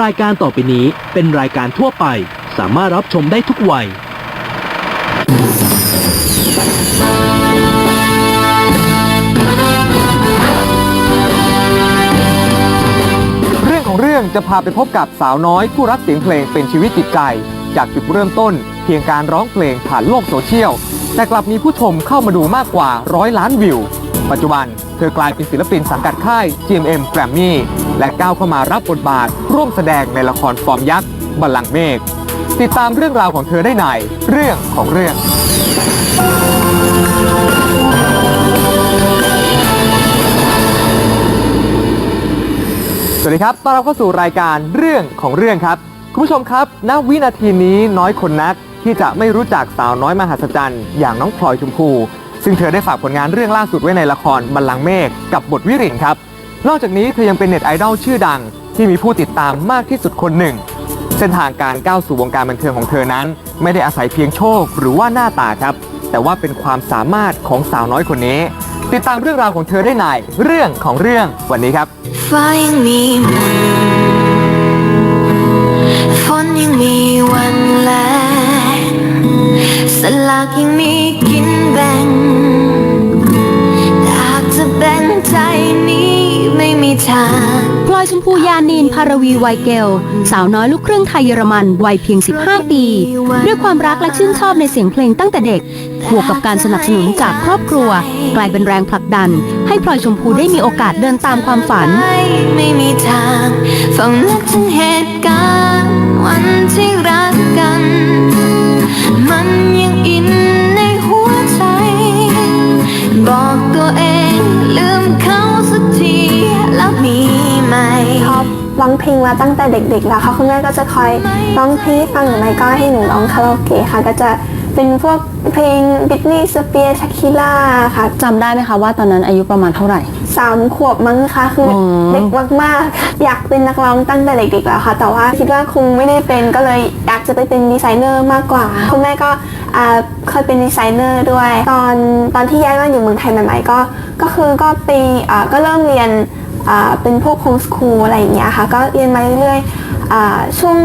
รายการต่อไปนี้เป็นรายการทั่วไป สามารถรับชมได้ทุกวัย เรื่องของเรื่องจะพาไปพบกับสาวน้อยผู้รักเสียงเพลงเป็นชีวิตจิตใจ จากจุดเริ่มต้น เพียงการร้องเพลงผ่านโลกโซเชียล แต่กลับมีผู้ชมเข้ามาดูมากกว่าร้อยล้านวิว ปัจจุบันเธอกลายเป็นศิลปินสังกัดค่าย GMM Grammy และก้าวเข้ามารับบทบาท ร่วมแสดงในละครฟอร์มยักษ์บัลลังก์เมฆติดตามเรื่องราวของเธอได้ในเรื่องของเรื่องสวัสดีครับ ต้อนรับเข้าสู่รายการเรื่องของเรื่องครับ คุณผู้ชมครับ ณ วินาทีนี้น้อยคนนักที่จะไม่รู้จักสาวน้อยมหัศจรรย์ อย่างน้องพลอยชมพู ซึ่งเธอได้ฝากผลงานเรื่องล่าสุดไว้ในละครบัลลังก์เมฆกับบทวิรินครับ นอกจากนี้เธอยังเป็นเน็ตไอดอลชื่อดัง ที่มีผู้ติดตามมากที่สุดคนหนึ่ง เส้นทางการก้าวสู่วงการบันเทิงของเธอนั้น ไม่ได้อาศัยเพียงโชคหรือว่าหน้าตาครับ แต่ว่าเป็นความสามารถของสาวน้อยคนนี้ ติดตามเรื่องราวของเธอได้ในเรื่องของเรื่องวันนี้ครับฟ้ายังมีมฝนยังมีวันแลสลากยังมี ใจนี้ไม่มีทางพลอยชมพูยานีนภารวีไวยเกล สาวน้อยลูกครึ่งไทยเยอรมันวัยเพียง 15 ปี ด้วยความรักและชื่นชอบในเสียงเพลงตั้งแต่เด็ก บวกกับการสนับสนุนจากครอบครัว กลายเป็นแรงผลักดัน ให้พลอยชมพูได้มีโอกาสเดินตามความฝัน ไม่ไม่มีทางเฝ้านึกถึงเหตุการณ์วันที่รัก เพลงมาตั้งแต่เด็กๆแล้วค่ะคุณแม่ก็จะคอยร้องเพลงให้ฟังหรือไม่ก็ให้หนูร้องคาราโอเกะค่ะ ก็จะเป็นพวกเพลงบิทนี่สเปียร์ชักคิล่าค่ะจำได้ไหมคะว่าตอนนั้นอายุประมาณเท่าไหร่ สามขวบมั้งคะคืออมเด็กมากๆ อยากเป็นนักร้องตั้งแต่เด็กๆแล้วค่ะ แต่ว่าคิดว่าคงไม่ได้เป็นก็เลยอยากจะไปเป็นดีไซเนอร์มากกว่าคุณแม่ก็อ่าเคยเป็นดีไซเนอร์ด้วย ตอนตอนที่ย้ายมาอยู่เมืองไทยใหม่ๆก็ก็คือก็ไปอ่าก็เริ่มเรียนอ่า เป็นพวกโฮมสคูลอะไรอย่างเงี้ยค่ะ ก็เรียนมาเรื่อยๆอ่าช่วง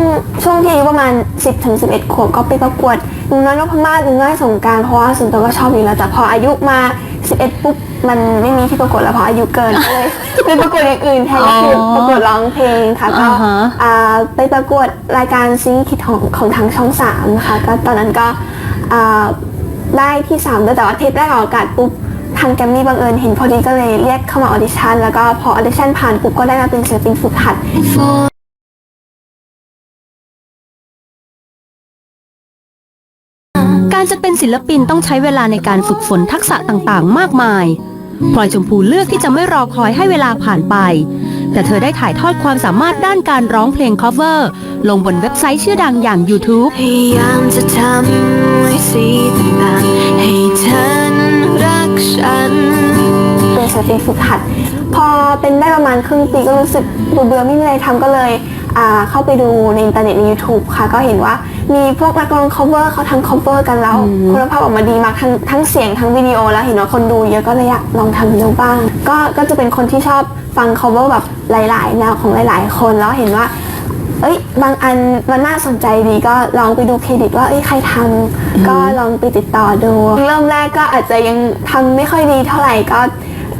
ช่วงที่อายุประมาณ 10ถึง11 ขวบก็ไปประกวดหนุ่มน้อยนพมาศหนุ่มน้อยสงกรารเพราะว่าส่วนตัวก็ชอบอยู่แล้วแต่พออายุมา 11 ปุ๊บมันไม่มีที่ประกวดแล้วเพราะอายุเกินก็เลยไปประกวดอย่างอื่นแทนก็คือออประกวดร้องเพลงค่ะก็อ่าฮะอ่าไปประกวดรายการซิงคิดของของทางช่องสามค่ะก็ตอนนั้นก็อ่าได้ที่3ด้วยแต่ว่าเทปแรกออกอากาศปุ๊บ ทางแกรมมี่บังเอิญเห็นพอดีก็เลยเรียกเข้ามาออดิชั่นแล้วก็พอออดิชั่นผ่านปุ๊บก็ได้มาเป็นศิลปินฝึกหัดการจะเป็นศิลปินต้องใช้เวลาในการฝึกฝนทักษะต่างๆ มากมายพลอยชมพูเลือกที่จะไม่รอคอยให้เวลาผ่านไป แต่เธอได้ถ่ายทอดความสามารถด้านการร้องเพลง cover ลงบนเว็บไซต์ชื่อดังอย่าง YouTube พยายามจะทำให้สีต่างๆให้เธอนั้น รักฉันเป็นศิลปินฝึกหัด พอเป็นได้ประมาณครึ่งปีก็รู้สึกเบื่อเบื่อๆไม่มีอะไรทำก็เลยอ่าเข้าไปดูในอินเทอร์เน็ตใน YouTube ค่ะ ก็เห็นว่ามีพวกนักร้อง cover เขาทำ cover กันแล้ว คุณภาพออกมาดีมากทั้งทั้งเสียงทั้งวิดีโอแล้วเห็นว่าคนดูเยอะก็เลยอยากลองทำดูบ้าง ก็ก็จะเป็นคนที่ชอบฟัง cover แบบหลาย ๆ แนวของหลาย ๆ คนแล้วเห็นว่า เอ้ยบางอันมันน่าสนใจดีก็ลองไปดูเครดิตว่าเอ้ยใครทำก็ลองไปติดต่อดู เริ่มแรกก็อาจจะยังทำไม่ค่อยดีเท่าไหร่ก็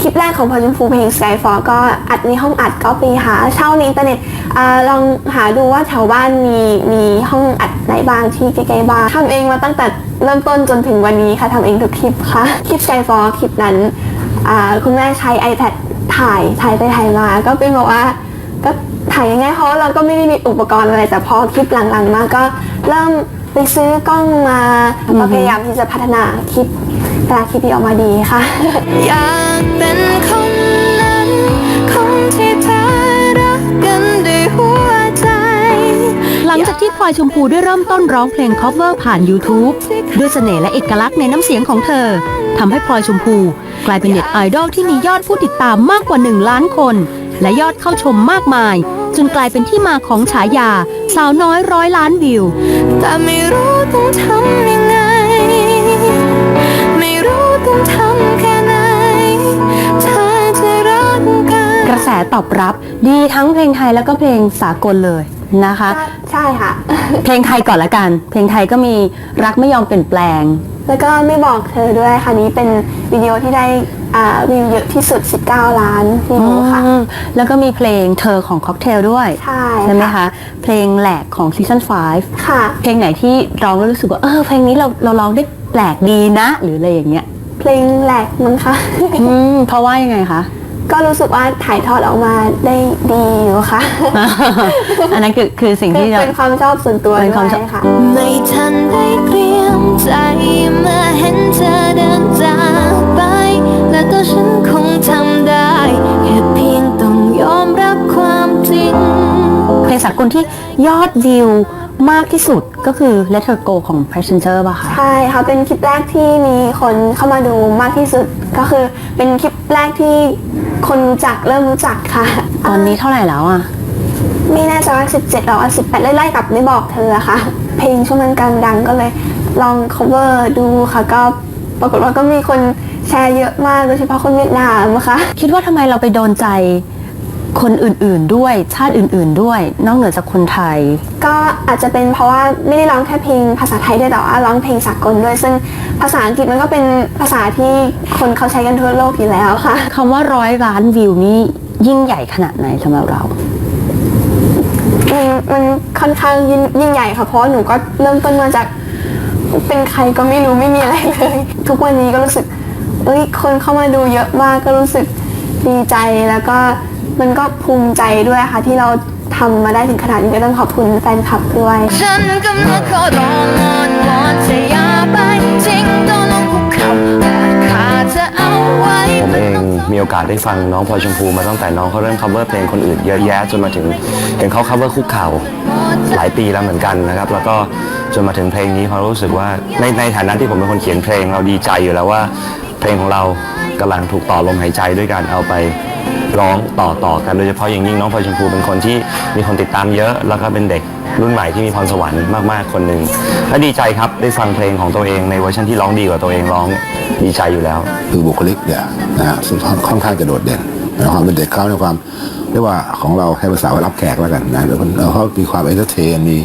คลิปแรกของพอจุนฟูเพลง Skyfall ก็อัดในห้องอัดก็ไปหาเช่าในอินเทอร์เน็ตอาลองหาดูว่าแถวบ้านมีมีห้องอัดไหนบ้างที่ใกล้ๆบ้านทำเองมาตั้งแต่เริ่มต้นจนถึงวันนี้ค่ะทำเองทุกคลิปค่ะ คลิป Skyfall คลิปนั้นอ่าคุณแม่ใช้ iPad ถ่ายถ่ายไปถ่ายมาก็เป็นบอกว่าก็ ถ่ายง่ายๆเพราะว่าเราก็ไม่ได้มีอุปกรณ์อะไร แต่พอคลิปหลังๆมาก็เริ่มไปซื้อกล้องมาก็พยายามที่จะพัฒนาคลิปแต่ละคลิปที่ออกมาดีค่ะ อยากเป็นคนนั้นคนที่เธอรักกันด้วยหัวใจ หลังจากที่พลอยชมพูได้เริ่มต้นร้องเพลง cover ผ่าน YouTube ด้วยเสน่ห์และเอกลักษณ์ในน้ำเสียงของเธอทำให้พลอยชมพู กลายเป็นเน็ตไอดอลที่มียอดผู้ติดตามมากกว่า 1 ล้านคน และยอดเข้าชมมากมาย จนกลายเป็นที่มาของฉายา สาวน้อยร้อยล้านวิว แต่ไม่รู้ต้องทำยังไง ไม่รู้ต้องทำแค่ไหนเธอจะรักกันกระแสตอบรับดีทั้งเพลงไทยแล้วก็เพลงสากลเลยนะคะ ใช่ค่ะ เพลงไทยก่อนละกัน เพลงไทยก็มีรักไม่ยอมเปลี่ยนแปลง แล้วก็ไม่บอกเธอด้วยค่ะนี้เป็นวิดีโอที่ได้ อ่าวิวเยอะที่สุด 19 ล้านวิวค่ะ อืมแล้วก็มีเพลงเธอของค็อกเทลด้วยใช่ไหมค่ะ คะ เพลงแหลกของซีซั่น5ค่ะเพลงไหนที่ร้องแล้วรู้สึกว่าเออเพลงนี้เราเราร้องได้แปลกดีนะ หรืออะไรอย่างเงี้ยเพลงแหลกมั้งคะ อืมเพราะว่ายังไงคะ ก็รู้สึกว่าถ่ายทอดออกมาได้ดีอยู่ค่ะ อันนั้นคือคือสิ่งคือที่เรา เป็นความชอบส่วนตัวเป็นความชอบ ด้วยค่ะ ไม่ทันได้เตรียมใจเมื่อเห็นเธอเดินจาก ไปและตัวฉันคงทำได้แค่เพียงต้องยอมรับความจริง เพลงสากลที่ยอดวิวมากที่สุดก็คือ Let Her Go ของ Passenger ป่ะคะใช่ค่ะเป็นคลิปแรกที่มีคนเข้ามาดูมากที่สุด ก็คือเป็นคลิปแรกที่คนรู้จักเริ่มรู้จักค่ะ ตอนนี้เท่าไหร่แล้วอะ ไม่แน่ใจว่า17หรอว่า18ไล่ๆกับไม่บอกเธออะค่ะ เพลงช่วงนั้นกำลังดังก็เลยลอง cover ดูค่ะก็ ปรากฏว่าก็มีคนแชร์เยอะมากโดยเฉพาะคนเวียดนามนะคะคิดว่าทำไมเราไปโดนใจคนอื่นๆด้วยชาติอื่น ๆ ด้วย นอกเหนือจากคนไทย ก็อาจจะเป็นเพราะว่าไม่ได้ร้องแค่เพลงภาษาไทยด้วยแต่ว่าร้องเพลงสากลด้วย ซึ่งภาษาอังกฤษมันก็เป็นภาษาที่คนเขาใช้กันทั่วโลกอยู่แล้วค่ะคำว่าร้อยล้านวิวนี่ยิ่งใหญ่ขนาดไหนสำหรับเรา มันมันค่อนข้างยิ่งยิ่งใหญ่ค่ะเพราะว่าหนูก็เริ่มต้นมาจาก เป็นใครก็ไม่รู้ไม่มีอะไรเลย ทุกวันนี้ก็รู้สึกเอ้ยคนเข้ามาดูเยอะมากก็รู้สึกดีใจแล้วก็มันก็ภูมิใจด้วยค่ะ ที่เราทำมาได้ถึงขนาดนี้ก็ต้องขอบคุณแฟนคลับด้วย ฉันกำลังขอร้อง มีโอกาสได้ฟังน้องพลอยชมพูมาตั้งแต่น้องเขาเริ่ม cover เพลงคนอื่นเยอะแยะจนมาถึงเห็นเขา cover คุกเข่าหลายปีแล้วเหมือนกันนะครับ แล้วก็จนมาถึงเพลงนี้เขารู้สึกว่าในในฐานะที่ผมเป็นคนเขียนเพลงเราดีใจอยู่แล้วว่า เพลงของเรากำลังถูกต่อลมหายใจด้วยการเอาไป ร้องต่อต่อกันโดยเฉพาะอย่างยิ่งน้องพลอยชมพูเป็นคนที่มีคนติดตามเยอะ แล้วก็เป็นเด็กรุ่นใหม่ที่มีพรสวรรค์มากๆคนหนึ่งและดีใจครับได้ฟังเพลงของตัวเองในเวอร์ชันที่ร้องดีกว่าตัวเองร้องดีใจอยู่แล้ว คือบุคลิกเนี่ยนะฮะค่อนข้างจะโดดเด่นในความเป็นเด็กเขาในความเรียกว่าของเราให้ภาษาว่ารับแขกแล้วกันนะแล้วเขามีความเอนเตอร์เทนมี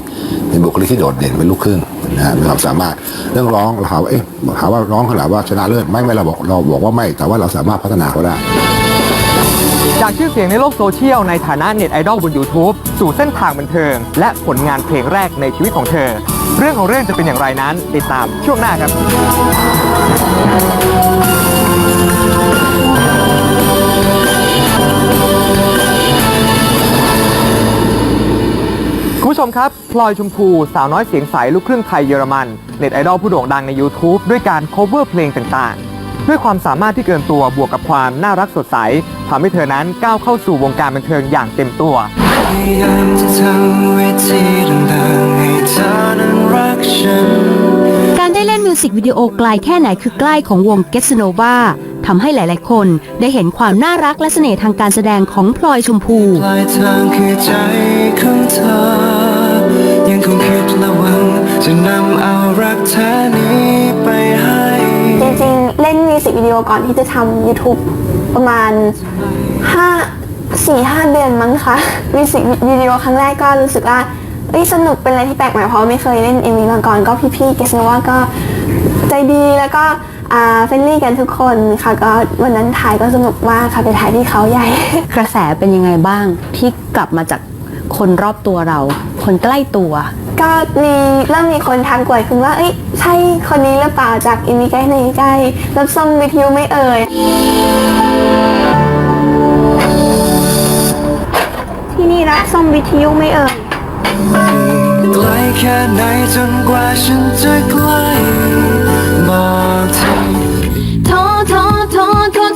มีบุคลิกที่โดดเด่นเป็นลูกครึ่งนะฮะมีความสามารถเรื่องร้องเราถามว่าเอ๊ะถามว่าร้องขนาดว่าชนะเลิศไม่ไม่เราบอกเราบอกว่าไม่แต่ว่าเราสามารถพัฒนาเขาได้ จากชื่อเสียงในโลกโซเชียลในฐานะเน็ตไอดอลบน YouTube สู่เส้นทางบันเทิง และผลงานเพลงแรกในชีวิตของเธอ เรื่องของเรื่องจะเป็นอย่างไรนั้น ติดตามช่วงหน้าครับคุณผู้ชมครับ พลอยชมพูสาวน้อยเสียงใสลูกครึ่งไทยเยอรมัน เน็ตไอดอลผู้โด่งดังใน YouTube ด้วยการ cover เพลงต่างๆ ด้วยความสามารถที่เกินตัวบวกกับความน่ารักสดใสทำให้เธอนั้นก้าวเข้าสู่วงการบันเทิงอย่างเต็มตัวพยายามจะทำวิธีต่างๆให้เธอนั้นรักฉัน การได้เล่นมิวสิกวิดีโอไกลแค่ไหนคือใกล้ของวง g e t s n o v a ทำให้หลาย ๆ คนได้เห็นความน่ารักและเสน่ห์ทางการแสดงของพลอยชมพู ปลายทางคือใจของเธอ ยังคงคิดและหวังจะนำเอารักแท้นี้ไปให้ สิกวิดีโอก่อนที่จะทำ YouTube ประมาณ 5 4 5 เดือนมั้งคะมิวสิกวิดีโอครั้งแรกก็รู้สึกว่าเอ้ยสนุกเป็นอะไรที่แปลกใหม่เพราะไม่เคยเล่น MV มาก่อนก็พี่ๆเกสโนว่าก็ใจดีแล้วก็อ่าเฟรนลี่กันทุกคนค่ะก็วันนั้นถ่ายก็สนุกมากค่ะไปถ่ายที่เขาใหญ่ กระแสเป็นยังไงบ้างที่กลับมาจากคนรอบตัวเรา คนใกล้ตัว ก็มีเริ่มมีคนทักกวดขึ้นว่า เอ้ยใช่คนนี้หรือเปล่าจากอินดิไกในใกล้รับส่งวิทยุไม่เอ่ย ที่นี่รับส่งวิทยุไม่เอ่ย ไกลแค่ไหนจนกว่าฉันจะใกล้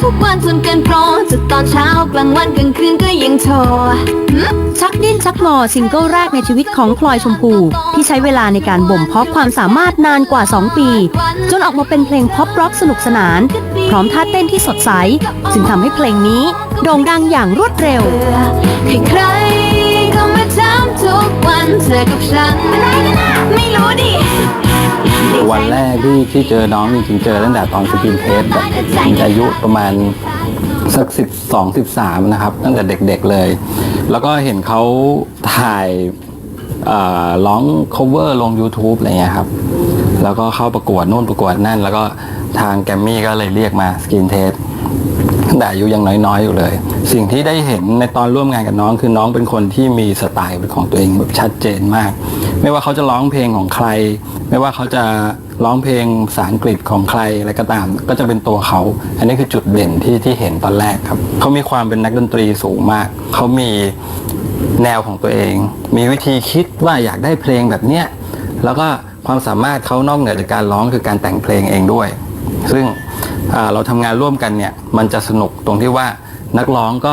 ทุกวันจนเกินพอจะตอนเช้ากลางวันกลางคืนก็ยังโทรชักดิ้นชักงอซิงเกิลแรกในชีวิตของพลอยชมพู ที่ใช้เวลาในการบ่มเพาะความสามารถนานกว่า 2 ปี จนออกมาเป็นเพลงพ็อปร็อกสนุกสนาน พร้อมท่าเต้นที่สดใส จึงทำให้เพลงนี้ โด่งดังอย่างรวดเร็วใคร วันเธอกับฉัน ไม่รู้ดิ วันแรกที่ที่เจอน้องจริงๆเจอตั้งแต่ตอนสกินเทสแบบอายุประมาณสักสิบสองสิบสามนะครับ ตั้งแต่เด็กๆเลย แล้วก็เห็นเขาถ่ายร้อง cover ลง YouTube อะไรเงี้ยครับ แล้วก็เข้าประกวดนู่นประกวดนั่น แล้วก็ทางแกรมมี่ก็เลยเรียกมาสกินเทส ตั้งแต่อายุยังน้อยๆอยู่เลย สิ่งที่ได้เห็นในตอนร่วมงานกับน้องคือน้องเป็นคนที่มีสไตล์เป็นของตัวเองแบบชัดเจนมาก ไม่ว่าเขาจะร้องเพลงของใคร ไม่ว่าเขาจะร้องเพลงภาษาอังกฤษของใครอะไรก็ตาม ก็จะเป็นตัวเขา อันนี้คือจุดเด่นที่ที่เห็นตอนแรกครับเขามีความเป็นนักดนตรีสูงมาก เขามีแนวของตัวเอง มีวิธีคิดว่าอยากได้เพลงแบบเนี้ยแล้วก็ความสามารถเขานอกเหนือจากการร้องคือการแต่งเพลงเองด้วย ซึ่ง เราทำงานร่วมกันเนี่ยมันจะสนุกตรงที่ว่านักร้องก็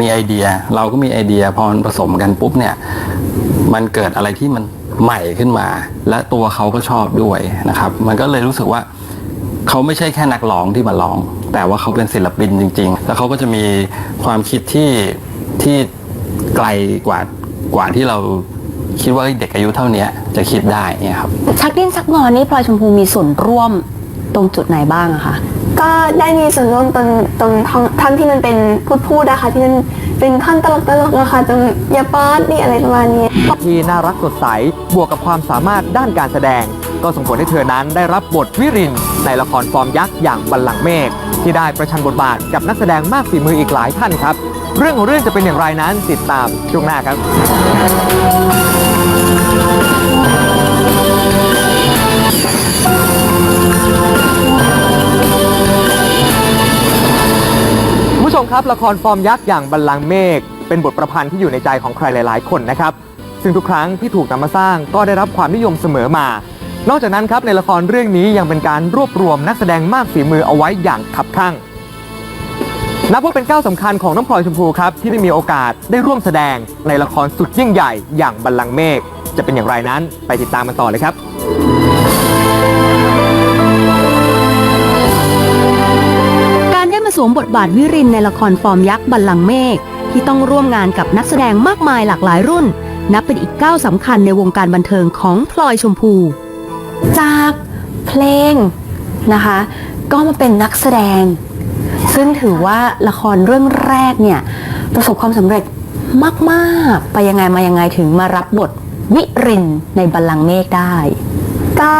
มีไอเดีย เราก็มีไอเดียพอผสมกันปุ๊บเนี่ยมันเกิดอะไรที่มันใหม่ขึ้นมา และตัวเขาก็ชอบด้วยนะครับ มันก็เลยรู้สึกว่าเขาไม่ใช่แค่นักร้องที่มาร้อง แต่ว่าเขาเป็นศิลปินจริง ๆ แล้วเขาก็จะมีความคิดที่ที่ไกลกว่ากว่าที่เราคิดว่าเด็กอายุเท่านี้จะคิดได้เนี่ยครับชักดิ้นชักงอนนี่พลอยชมพูมีส่วนร่วม ตรงจุดไหนบ้างอะคะ ก็ได้มีส่วนร่วมตรงตรงท่อนท่อนที่มันเป็นพูดพูดนะคะที่มันเป็นท่อนตลกตลกนะคะตรงอย่าป๊อดนี่อะไรประมาณนี้ ที่น่ารักสดใส บวกกับความสามารถด้านการแสดง ก็ส่งผลให้เธอนั้นได้รับบทวิรินในละครฟอร์มยักษ์อย่างบัลลังก์เมฆที่ได้ประชันบทบาทกับนักแสดงมากฝีมืออีกหลายท่านครับ เรื่องของเรื่องจะเป็นอย่างไรนั้นติดตามช่วงหน้าครับ ครับละครฟอร์มยักษ์อย่างบัลลังก์เมฆเป็นบทประพันธ์ที่อยู่ในใจของใครหลาย ๆ คนนะครับซึ่งทุกครั้งที่ถูกนำมาสร้างก็ได้รับความนิยมเสมอมา นอกจากนั้นครับในละครเรื่องนี้ยังเป็นการรวบรวมนักแสดงมากฝีมือเอาไว้อย่างขับข้างนับว่าเป็นก้าวสำคัญของน้องพลอยชมพูครับที่ได้มีโอกาสได้ร่วมแสดงในละครสุดยิ่งใหญ่อย่างบัลลังก์เมฆจะเป็นอย่างไรนั้นไปติดตามกันต่อเลยครับ สวมบทบาทวิรินในละครฟอร์มยักษ์บัลลังก์เมฆที่ต้องร่วมงานกับนักแสดงมากมายหลากหลายรุ่น นับเป็นอีกก้าวสำคัญในวงการบันเทิงของพลอยชมพู จากเพลงนะคะ ก็มาเป็นนักแสดง ซึ่งถือว่าละครเรื่องแรกเนี่ย ประสบความสำเร็จมาก ๆ ไปยังไงมายังไงถึงมารับบทวิรินในบัลลังก์เมฆได้ ก็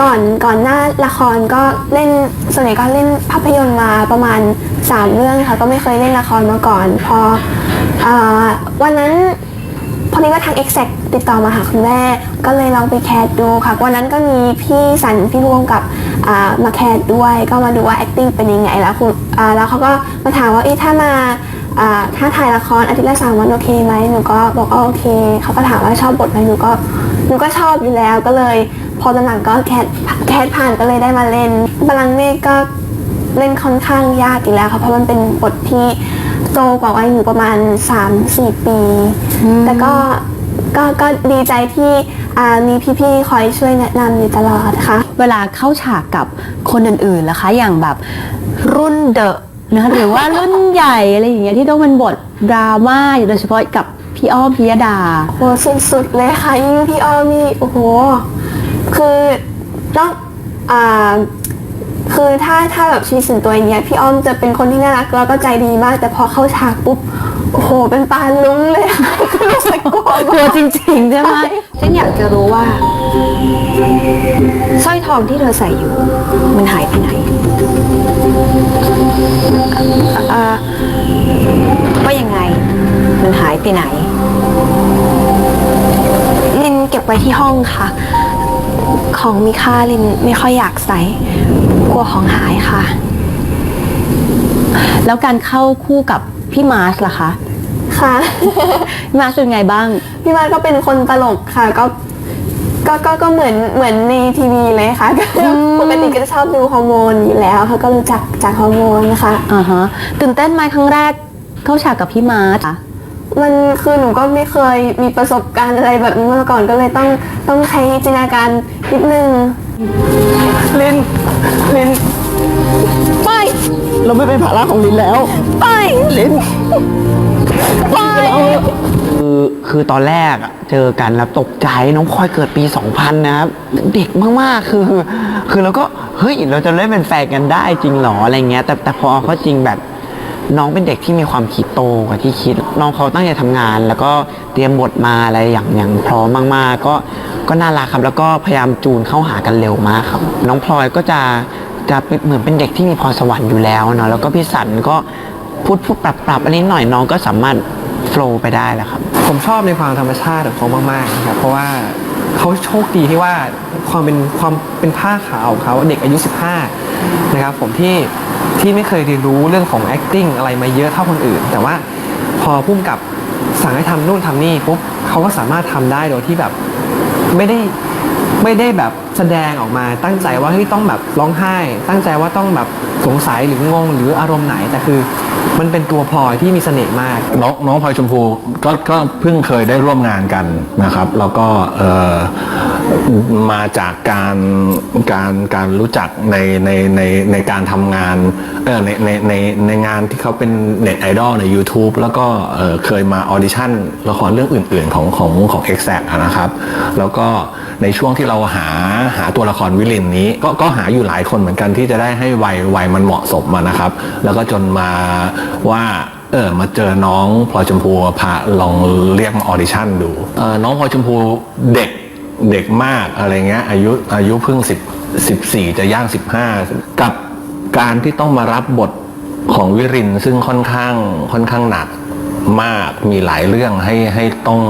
ก่อนก่อนหน้าละครก็เล่นส่วนใหญ่ก็เล่นภาพยนตร์มาประมาณ 3 เรื่องค่ะก็ไม่เคยเล่นละครมาก่อน พออวันนั้นพอดีก็ทาง Exact ติดต่อมาหาคุณแม่ ก็เลยลองไปแคสดูค่ะ วันนั้นก็มีพี่สันพี่ร่วมกับมาแคสด้วย ก็มาดูว่า acting เป็นยังไงแล้วคุณแล้วเขาก็มาถามว่าเอ๊ะถ้ามาถ้าถ่ายละครอาทิตย์ละสามวันโอเคไหมหนูก็บอกว่าโอเคเขาก็ถามว่าชอบบทไหมหนูก็หนูก็ชอบอยู่แล้วก็เลย พอตอนหลังก็แคสแคสผ่านก็เลยได้มาเล่นบาลังก์เมฆก็เล่นค่อนข้างยากอีกแล้วค่ะเพราะมันเป็นบทที่โตกว่าวัยหนูประมาณ 3-4 ปี แต่ก็ก็ก็ดีใจที่อ่ามีพี่ๆคอยช่วยแนะนำอยู่ตลอดค่ะ เวลาเข้าฉากกับคนอื่นๆล่ะคะอย่างแบบรุ่นเดอะนะหรือว่ารุ่นใหญ่อะไรอย่างเงี้ยที่ต้องเป็นบทดราม่าอยู่โดยเฉพาะกับพี่อ้อมพิยดาโหสุดๆเลยค่ะยิ่งพี่อ้อมนี่โอ้โห คือต้องอ่าคือถ้าถ้าแบบชีวิตส่วนตัวอย่างเงี้ยพี่อ้อมจะเป็นคนที่น่ารักแล้วก็ใจดีมาก แต่พอเข้าฉากปุ๊บโอ้โหเป็นปลาลุ้งเลยค่ะคือรู้สึกกลัวกลัวจริงๆใช่ไหมฉันอยากจะรู้ว่าสร้อยทองที่เธอใส่อยู่ มันหายไปไหนอ่าว่ายังไง มันหายไปไหน ลินเก็บไว้ที่ห้องค่ะ ของมีค่าลินไม่ค่อยอยากใส่กลัวของหายค่ะ แล้วการเข้าคู่กับพี่มาร์ชล่ะคะค่ะ พี่มาร์ชเป็นไงบ้าง พี่มาก็เป็นคนตลกค่ะก็ก็ก็ก็เหมือนเหมือนในทีวีเลยค่ะปกติก็จะชอบดูฮอร์โมนอยู่แล้วเขาก็รู้จักจากฮอร์โมนนะคะอ่าฮะตื่นเต้นไหมครั้งแรกเข้าฉากกับพี่มาร์ช มันคือหนูก็ไม่เคยมีประสบการณ์อะไรแบบนี้มาก่อนก็เลยต้องต้องใช้จินตนาการนิดนึงลินลินไปเราไม่เป็นภาระของลินแล้วไปลินไปคือคือตอนแรกอะเจอกันแล้วตกใจน้องพลอยเกิดปี 2000 นะครับ เด็กมากๆคือ คือเราก็เฮ้ยเราจะเล่นเป็นแฟนกันได้จริงเหรออะไรเงี้ยแต่แต่พอเขาจริงแบบ น้องเป็นเด็กที่มีความคิดโตกว่าที่คิด น้องเขาตั้งใจทำงาน แล้วก็เตรียมบทมาอะไรอย่างอย่างพร้อมมากๆ ก็ก็น่ารักครับ แล้วก็พยายามจูนเข้าหากันเร็วมากครับ น้องพลอยก็จะจะเหมือนเป็นเด็กที่มีพรสวรรค์อยู่แล้วเนาะแล้วก็พี่สันก็พูดพูดปรับปรับอันนี้หน่อยน้องก็สามารถโฟล์ไปได้แล้วครับ ผมชอบในความธรรมชาติของเขามากๆนะครับเพราะว่าเขาโชคดีที่ว่าความเป็นความเป็นผ้าขาวของเขาเด็กอายุ 15 นะครับผมที่ ที่ไม่เคยเรียนรู้เรื่องของ acting อะไรมาเยอะเท่าคนอื่น แต่ว่าพอพุ่มกับสั่งให้ทำนู่นทำนี่ปุ๊บเขาก็สามารถทำได้โดยที่แบบไม่ได้ไม่ได้แบบแสดงออกมาตั้งใจว่าเฮ้ยต้องแบบร้องไห้ ตั้งใจว่าต้องแบบสงสัยหรืองงหรืออารมณ์ไหนแต่คือมันเป็นตัวพลอยที่มีเสน่ห์มาก น้องน้องพลอยชมพูก็ก็เพิ่งเคยได้ร่วมงานกันนะครับ แล้วก็เออ มาจากการการการรู้จักในในในในการทำงานเออในในในในงานที่เขาเป็นเน็ตไอดอลใน YouTube แล้วก็เออเคยมาออดิชั่นละครเรื่องอื่น ๆ ของของของ e x a c t นะครับ แล้วก็ในช่วงที่เราหาหาตัวละครวิลินนี้ ก็ก็หาอยู่หลายคนเหมือนกันที่จะได้ให้วัยวัยมันเหมาะสมมานะครับ แล้วก็จนมาว่าเออมาเจอน้องพลอยชมพูพาลองเรียกมาออดิชั่นดูเออน้องพลอยชมพูเด็ก เด็กมากอะไรเงี้ยอายุอายุเพิ่งสิบสิบสี่จะย่างสิบห้ากับการที่ต้องมารับบทของวิรินซึ่งค่อนข้างค่อนข้างหนักมากมีหลายเรื่องให้ให้ต้อง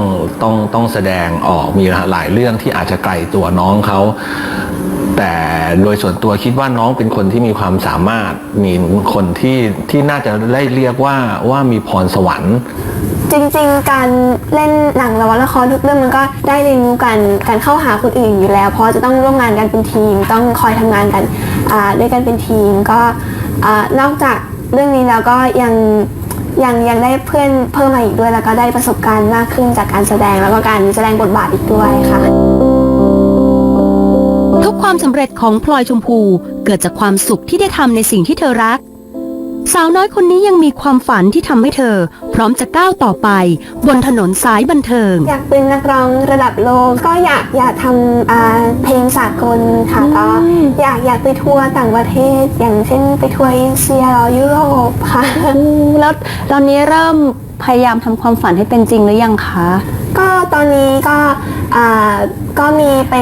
ต้องต้องแสดงออกมีหลายเรื่องที่อาจจะไกลตัวน้องเขา แต่โดยส่วนตัวคิดว่าน้องเป็นคนที่มีความสามารถ มีคนที่ที่น่าจะได้เรียกว่าว่ามีพรสวรรค์ จริงๆ การเล่นหนังหรือว่าละครทุกเรื่องมันก็ได้เรียนรู้กันการเข้าหาคนอื่นอยู่แล้ว เพราะจะต้องร่วมงานกันเป็นทีม ต้องคอยทำงานกันอ่าด้วยกันเป็นทีมก็อ่านอกจากเรื่องนี้แล้วก็ยังยังยังได้เพื่อนเพิ่มมาอีกด้วยแล้วก็ได้ประสบการณ์มากขึ้นจากการแสดงแล้วก็การแสดงบทบาทอีกด้วยค่ะ ทุกความสำเร็จของพลอยชมพูเกิดจากความสุขที่ได้ทำในสิ่งที่เธอรัก สาวน้อยคนนี้ยังมีความฝันที่ทำให้เธอ พร้อมจะก้าวต่อไป บนถนนสายบันเทิง อยากเป็นนักร้องระดับโลกก็อยากอยากทำอ่าเพลงสากลค่ะก็อยากอยากไปทัวร์ต่างประเทศ อย่างเช่นไปทัวร์เอเชียหรือยุโรปค่ะ แล้วตอนนี้เริ่มพยายามทำความฝันให้เป็นจริงหรือยังคะ ก็ตอนนี้ก็อ่าก็มีไป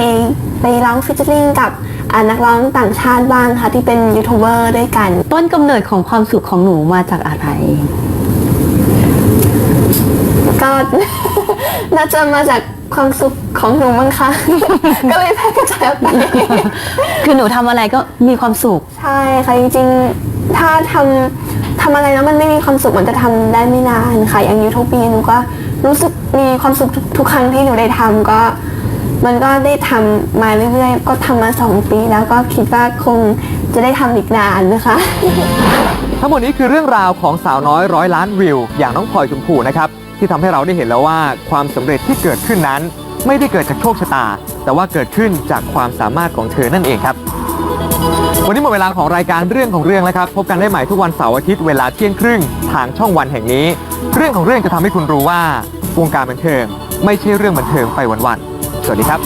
ไปร้องฟิชเชอริงกับอ่านักร้องต่างชาติบ้างค่ะที่เป็นยูทูบเบอร์ด้วยกัน ต้นกำเนิดของความสุขของหนูมาจากอะไร ก็น่าจะมาจากความสุขของหนูมั้งคะ ก็เลยแพร่กระจายออกไป คือหนูทำอะไรก็มีความสุข ใช่ค่ะจริงๆ ถ้าทำทำอะไรแล้วมันไม่มีความสุขมันจะทำได้ไม่นานค่ะ อย่างยูทูปปีหนูก็รู้สึกมีความสุขทุกทุกครั้งที่หนูได้ทำก็ มันก็ได้ทำมาเรื่อยๆ ก็ทำมาสองปี แล้วก็คิดว่าคงจะได้ทำอีกนานนะคะ ทั้งหมดนี้คือเรื่องราวของสาวน้อยร้อยล้านวิว อย่างน้องพลอยชมพูนะครับ ที่ทำให้เราได้เห็นแล้วว่าความสำเร็จที่เกิดขึ้นนั้น ไม่ได้เกิดจากโชคชะตา แต่ว่าเกิดขึ้นจากความสามารถของเธอนั่นเองครับ วันนี้หมดเวลาของรายการเรื่องของเรื่องแล้วครับ พบกันได้ใหม่ทุกวันเสาร์อาทิตย์เวลาเที่ยงครึ่งทางช่องวันแห่งนี้ เรื่องของเรื่องจะทำให้คุณรู้ว่าวงการบันเทิงไม่ใช่เรื่องบันเทิงไปวันๆสวัสดีครับ「